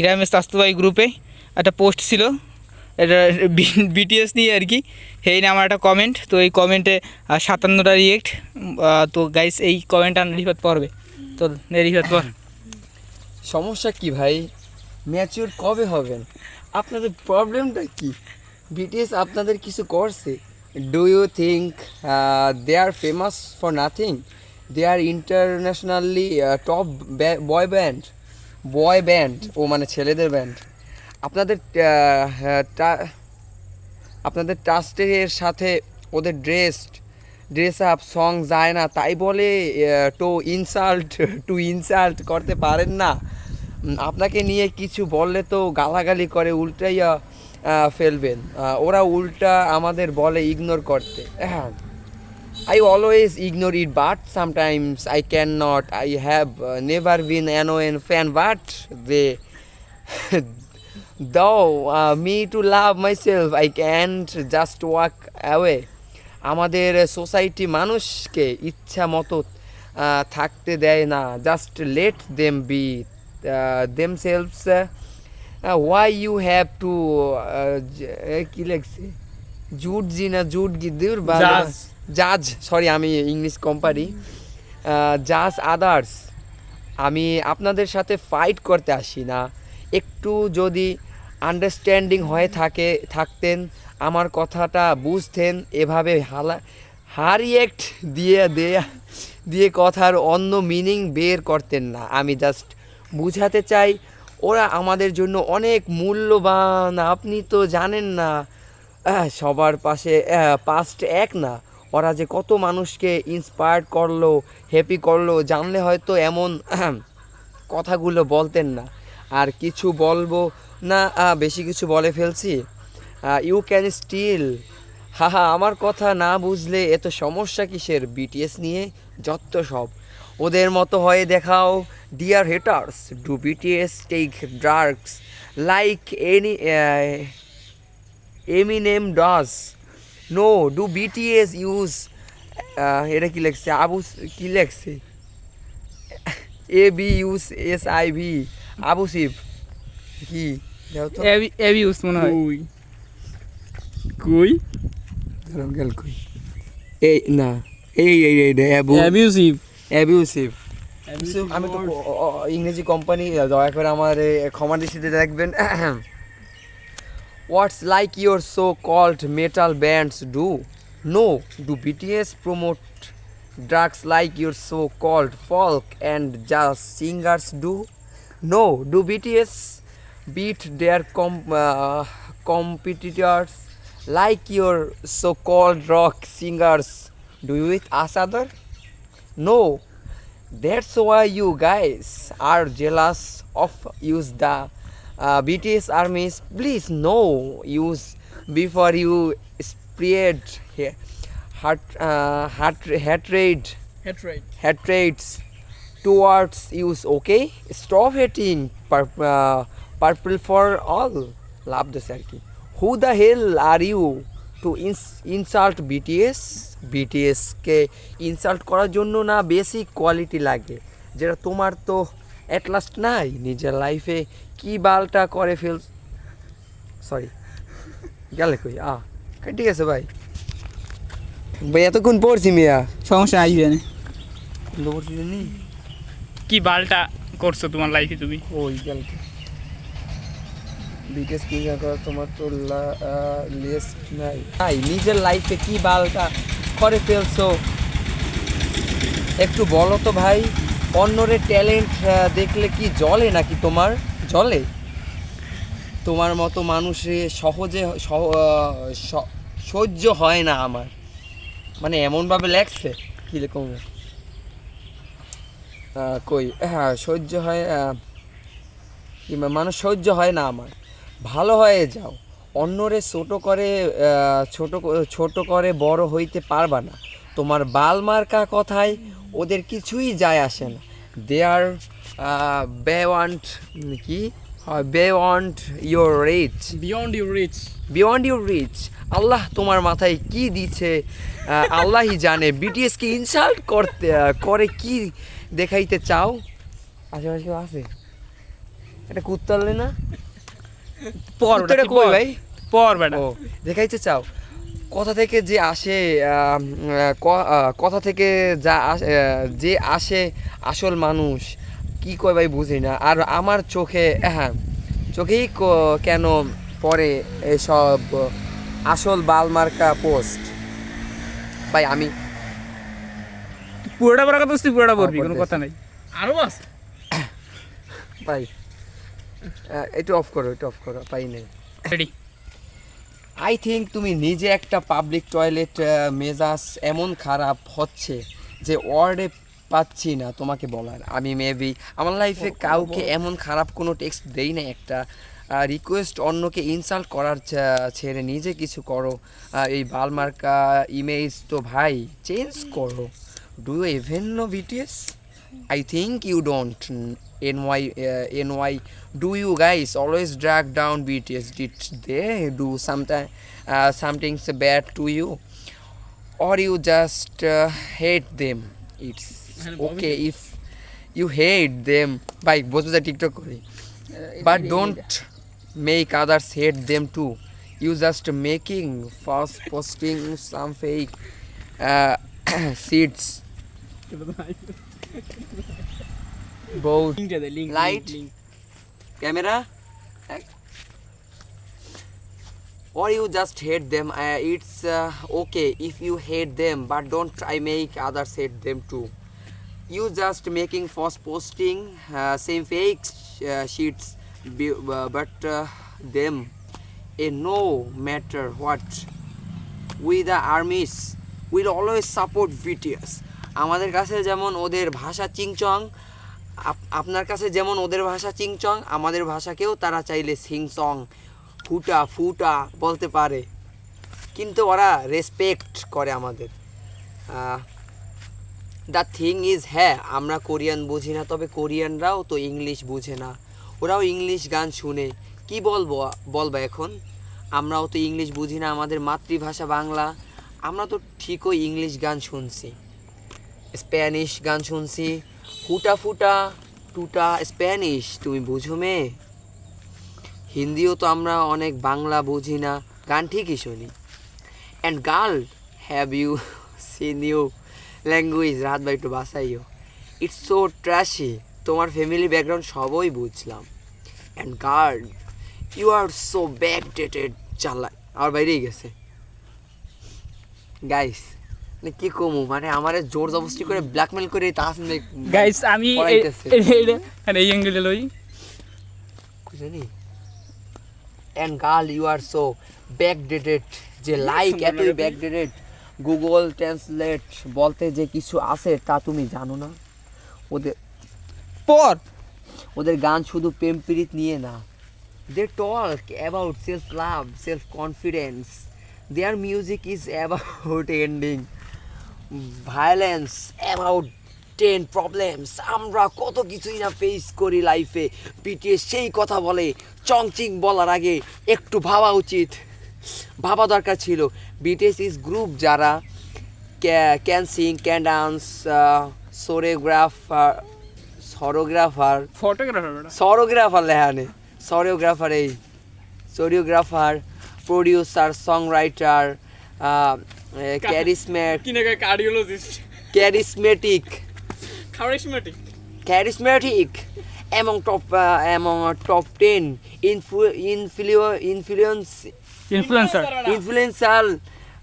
গ্রামের স্বাস্থ্যবাহী গ্রুপে একটা পোস্ট ছিল। এটা বিটিএস নিয়ে আর কি। সেই আমার একটা কমেন্ট তো এই কমেন্টে সাতান্নটা রিয়েক্ট তো গাইস এই কমেন্টটা রিফাত পড়বে। তো রিফাত পর সমস্যা কি ভাই? ম্যাচিওর কবে হবেন? আপনাদের প্রবলেমটা কি? বিটিএস আপনাদের কিছু করছে? Do you think they are famous for nothing they are internationally top boy band boy band ও মানে ছেলেদের ব্যান্ড। আপনাদের হ্যাঁ, আপনাদের ট্রাস্টের সাথে ওদের ড্রেস ড্রেস আপ সং যায় না তাই বলে টু ইনসাল্ট টু ইনসাল্ট করতে পারেন না। আপনাকে নিয়ে কিছু বললে তো গালাগালি করে উল্টাইয়া ফেলবেন। ওরা উল্টা আমাদের বলে ইগনোর করতে। হ্যাঁ। I always ignore it, but sometimes I cannot. I have uh, never been an ON fan, but they, though uh, me to love myself, I can't just walk away. আমাদের সোসাইটি মানুষকে ইচ্ছা মতো থাকতে দেয় না just let them be themselves why you have to কি লেখছে jute জি না জুট গিদ্দুর বা জাজ। সরি আমি ইংলিশ কোম্পানি জাজ আদার্স আমি আপনাদের সাথে ফাইট করতে আসি না। একটু যদি আন্ডারস্ট্যান্ডিং হয়ে থাকে থাকতেন আমার কথাটা বুঝতেন এভাবে হালা হারিয়েক্ট দিয়ে দেয়া দিয়ে কথার অন্য মিনিং বের করতেন না। আমি জাস্ট বুঝাতে চাই ওরা আমাদের জন্য অনেক মূল্যবান। আপনি তো জানেন না সবার পাশে পাস্ট এক না। ওরা যে কত মানুষকে ইন্সপায়ার্ড করল হ্যাপি করল, জানলে হয়তো এমন কথাগুলো বলতেন না। আর কিছু বলব না বেশি কিছু বলে ফেলছি। ইউ ক্যান স্টিল হাহা, আমার কথা না বুঝলে এত সমস্যা কিসের? বিটিএস নিয়ে যত সব। ওদের মতো হয়ে দেখাও dear haters do BTS take drugs like any Eminem does no do BTS use এটা কি লেখছে? আবু কি লেখছে? A B U S I V abusive কি? দাও তো। অ্যাবিউস মনে হয়। কুই। গেল কই। এই না এই এই এই অ্যাবু অ্যাবিউসিভ অ্যাবিউসিভ আমি তো ইংরেজি কোম্পানি দয়া করে আমার এ, ক্ষমা দৃষ্টিতে দেখবেন। What's like your so called metal bands do no do BTS promote drugs like your so called folk and jazz singers do no do BTS beat their com- uh, competitors like your so-called rock singers do with us other no that's why you guys are jealous of use the uh, bts armies please no use before you spread he- heart, uh, heart, hatred hatreds towards use okay stop hating pur- uh, purple for all love দিছে আর কি who the hell are you to insult BTS বিটিএসকে insult করার জন্য না basic quality লাগে যেটা তোমার তো অ্যাট লাস্ট নাই নিজের লাইফে কি বালটা করে ফেল সরি গেলে কই? আ ঠিক আছে ভাই। ভাই এতক্ষণ পড়ছি মিয়া। সমস্যা আসবে না। পড়ছি নি। কি বালটা করছ তোমার লাইফে তুমি? ওই গেলকে বিকেস কি করা তোমার তো লিস্ট নাই। ভাই নিজের লাইফে কি বালটা করে ফেলছো? একটু বলো তো ভাই। অন্যরে ট্যালেন্ট দেখলে কি জলে নাকি তোমার? জলে? তোমার মতো মানুষে সহজে সহ্য হয় না আমার। মানে এমনভাবে লেখছে কীরকম কই? হ্যাঁ সহ্য হয় কিংবা মানুষ সহ্য হয় না আমার। ভালো হয়ে যাও। অন্যরে ছোট করে ছোট ক- ছোট করে বড় হইতে পারবা না। তোমার বাল মার্কা কথায় ওদের কিছুই যায় আসে না। দে আর বে ওয়ান্ট কি? Beyond your reach beyond you reach beyond your reach আল্লাহ তোমার মাথায় কি আহ, আল্লাহই জানে। বিটিএসকে ইনসাল্ট করতে করে কি দেখাইতে চাও? আশেপাশে কেউ আছে? এটা কুত্তালে না পর তুই কই ভাই? পর বেটা ও দেখাইতে চাও? কথা থেকে যে আসে কথা থেকে যা যে আসে আসল মানুষ কি কয় ভাই বুঝি না। আর আমার চোখে হ্যাঁ চোখেই ক- কেন পরে এসব আসল বালমার্কা পোস্ট? ভাই আমি পুরোটা পড়ার কথা তুই পুরোটা পড়বি হ্যাঁ, কোনো কথা নাই। আরও আছে। ভাই একটু অফ করো একটু অফ করো পাই নেই। রেডি আই থিঙ্ক তুমি নিজে একটা পাবলিক টয়লেট মেজাজ এমন খারাপ হচ্ছে যে ওয়ার্ডে পাচ্ছি না তোমাকে বলার। আমি মেবি আমার লাইফে কাউকে এমন খারাপ কোনো টেক্সট দেই না একটা রিকোয়েস্ট অন্যকে ইনসাল্ট করার ছেড়ে নিজে কিছু করো। এই বালমার্কা ইমেজ তো ভাই চেঞ্জ করো। Do even know BTS I think you don't. NY, uh, NY, do you guys always drag down BTS? Did they do sometime, uh, something bad to you? Or you just uh, hate them? It's okay if you hate them. By both the TikTok but don't make others hate them too. You just making fast posting some fake uh, seeds. Both লিংকটা দে link Light. camera or you just hate them uh, it's uh, okay if you hate them but don't try make others hate them too you just making false posting uh, same fake uh, sheets be, uh, but uh, them a no matter what we the armies will always support BTS আমাদের কাছে যেমন ওদের ভাষা চিংচং, up- আপনার কাছে যেমন ওদের ভাষা চিংচং, আমাদের ভাষাকেও তারা চাইলে সিংচং ফুটা ফুটা বলতে পারে। কিন্তু ওরা রেসপেক্ট করে আমাদের। দ্য থিং ইজ হ্যাঁ আমরা কোরিয়ান বুঝি না, তবে কোরিয়ানরাও তো ইংলিশ বুঝে না। ওরাও ইংলিশ গান শুনে। কি বলব বলব এখন? আমরাও তো ইংলিশ বুঝি না, আমাদের মাতৃভাষা বাংলা। আমরা তো ঠিকই ইংলিশ গান শুনছি। স্প্যানিশ গান শুনছি। ফুটা ফুটা টুটা স্প্যানিশ তুমি বুঝো মেয়ে হিন্দিও তো আমরা অনেক বাংলা বুঝি না, গান ঠিকই শুনি। And girl have you seen you language রাত বা একটু বাসাইও। ইটস সো ট্র্যাশি তোমার ফ্যামিলি ব্যাকগ্রাউন্ড সবই বুঝলাম। And girl you are so backdated আমার বাইরেই গেছে। গাইস কি কমু? মানে আমারে জোর জবরদস্তি করে ব্ল্যাকমেল করে ভাই গাইস আমি মানে এই অ্যাঙ্গেলে লই। জানি? And girl you are so backdated যে লাইক এতই ব্যাকডেটেড গুগল ট্রান্সলেট বলতে যে কিছু আছে তা তুমি জানো না। ওদের পর! ওদের গান শুধু প্রেম প্রীত নিয়ে না। They talk about self love self confidence their music is about ending violence about ten problems আমরা কত কিছুই না ফেস করি লাইফে পিটিয়ে সেই কথা বলে। চংচিং বলার আগে একটু ভাবা উচিত। ভাবা দরকার ছিল। বিটিএস ইজ গ্রুপ যারা can sing can dance choreographer choreographer photographer choreographer লেহানে choreographer এই। Choreographer producer song writer charismatic কি না cardiologist charismatic charismatic charismatic among top uh, among top 10 influ- influ- influence influencer influential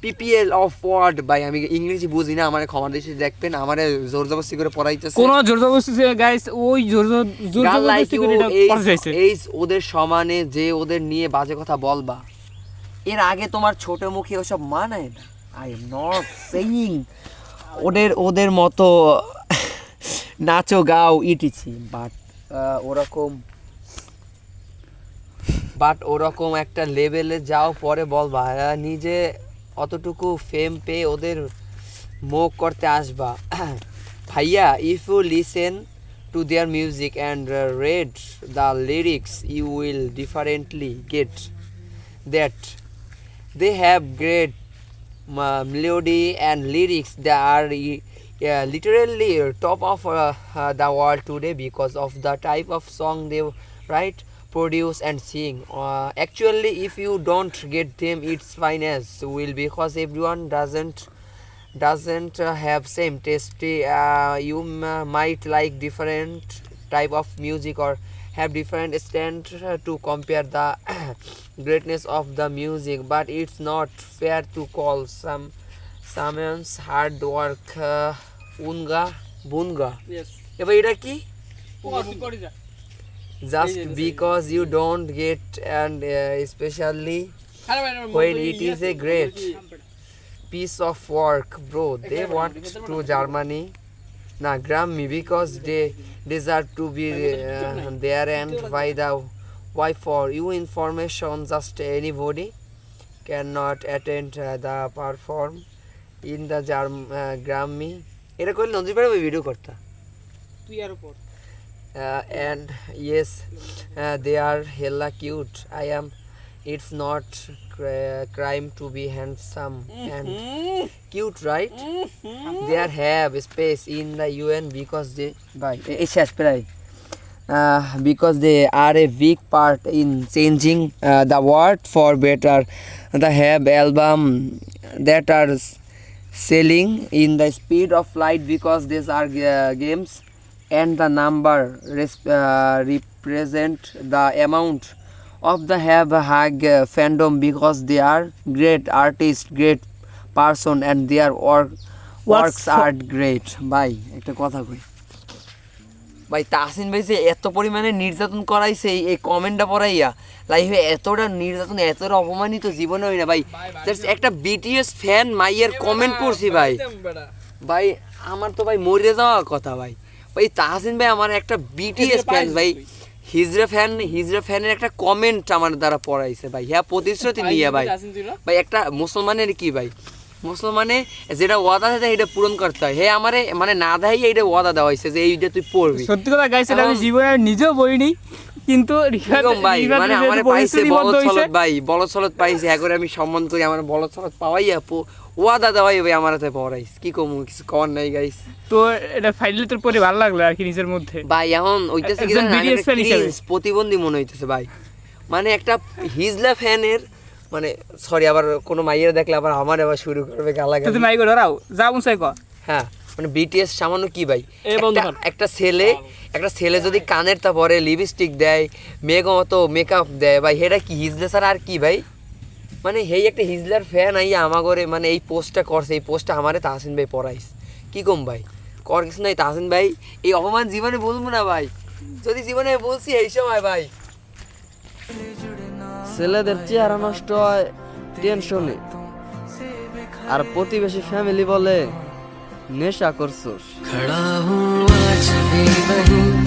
people of world ভাই আমি ইংরেজি বুঝি না আমার ক্ষমা দেশে দেখবেন আমার জোর জবরদস্তি করে পড়াইতেছে। কোন জোর জবরদস্তি গাইস ওই জোর জোর- জবরদস্তি করে এটা এই ওদের সমানে যে ওদের নিয়ে বাজে কথা বলবা এর আগে তোমার ছোট মুখে ওসব মানায় না। আই এম নট সেইং ওদের ওদের মতো নাচো গাও ইটিছি বাট ওরকম বাট ওরকম একটা লেভেলে যাও পরে বলবা আহ, নিজে অতটুকু ফেম পেয়ে ওদের মুখ করতে আসবা। ভাইয়া if you listen to their music and read the lyrics will differently get that. They have great uh, melody and lyrics that are uh, literally top of uh, uh, the world today because of the type of song they write produce and sing. Uh, actually if you don't get them it's fine as will because everyone doesn't doesn't uh, have same taste you might like different type of music or have different stand uh, to compare the greatness of the music but it's not fair to call some someone's hard work uh, unga bunga yes এবার এটা কি পর তুই করে যা just yes, yes. because you don't get and uh, especially আরে ভাই when it is a great piece of work bro they want to germany না Grammy because they deserve to be there and by the way for you information just anybody cannot attend the perform in the germ Grammy এটা করলে নদীর পারে ওই video করতাম and yes they are hella cute I am it's not crime to be handsome and cute right they are have space in the un because they by uh, because they are a big part in changing uh, the world for better the have album that are selling in the speed of light because these are uh, games and the number uh, represent the amount of the have a high uh, fandom because they are great artists great person and their work works are great. ভাই একটা কথা কই। ভাই তাহসিন ভাই যে এত পরিমাণে নির্যাতন করাইছে এই- কমেন্টটা পড়াইয়া লাইফে এতটা নির্যাতন এতটা অপমানিত জীবনে হই না ভাই। একটা বিটিএস ফ্যান মাইয়ের কমেন্ট পড়ছি ভাই। ভাই আমার তো ভাই মরে যাওয়া কথা ভাই। ভাই তাহসিন ভাই আমার একটা বিটিএস ফ্যান ভাই। হিজরা ফ্যান হিজরা ফ্যানের একটা কমেন্ট আমার দ্বারা পড়াইছে ভাই। হ্যাঁ প্রতিশ্রুতি নিয়ে ভাই। ভাই একটা মুসলমানের কি ভাই? মুসলমানে যেটা ওয়াদা দেয় এটা পূরণ করতে হয়। হে আমারে মানে না দেয় এইটা ওয়াদা দেওয়া হয়েছে যে এইটা তুই পড়বি। সত্যি কথা গাইস এটা আমি জীবনে নিজেও বলিনি কিন্তু রিফাত ভাই? মানে আমার পাইছে বলদ সলদ ভাই বলদ সলদ পাইছে। হ্যাঁ করে আমি সম্মান করি আমার বলদ সলদ পাওয়াই আপু। ওয়াদা দেওয়াই ভাই আমার হাতে পড়াইস কি কমু কিছু কর নাই গাইস তো এটা ফাইনালি তোর পরে ভালো লাগল আর কি নিজের মধ্যে? ভাই এখন ওইটাছে কি প্রতিবন্ধী মনে হইতেছে ভাই। মানে একটা হিজলা ফ্যানের মানে সরি আবার কোনো মাইয়ের দেখলে আবার আমার আবার শুরু করবে তুমি ধরাও। যা মুসাই ক। হ্যাঁ মানে বিটিএস সামান্য কি ভাই? একটা- ছেলে একটা ছেলে যদি কানের তা পরে লিপস্টিক দেয় মেঘ মতো মেকআপ দেয় ভাই সেটা কি হিজলে ছাড়া আর কি ভাই? মানে হেই একটা হিজলার ফ্যান আইয়া আমাগরে মানে এই পোস্টটা করছে এই পোস্টটা আমারে তাহসিন ভাই পড়াইস কি কম ভাই কর কিছু নাই তাহসিন ভাই এই অপমান জীবনে বলবো না ভাই যদি জীবনে বলছি এই সময় ভাই ছেলেদের চেহারা নষ্ট হয় টেনশনে আর প্রতিবেশী ফ্যামিলি বলে নেশা করছোস खड़ा हूँ आज भी वहीं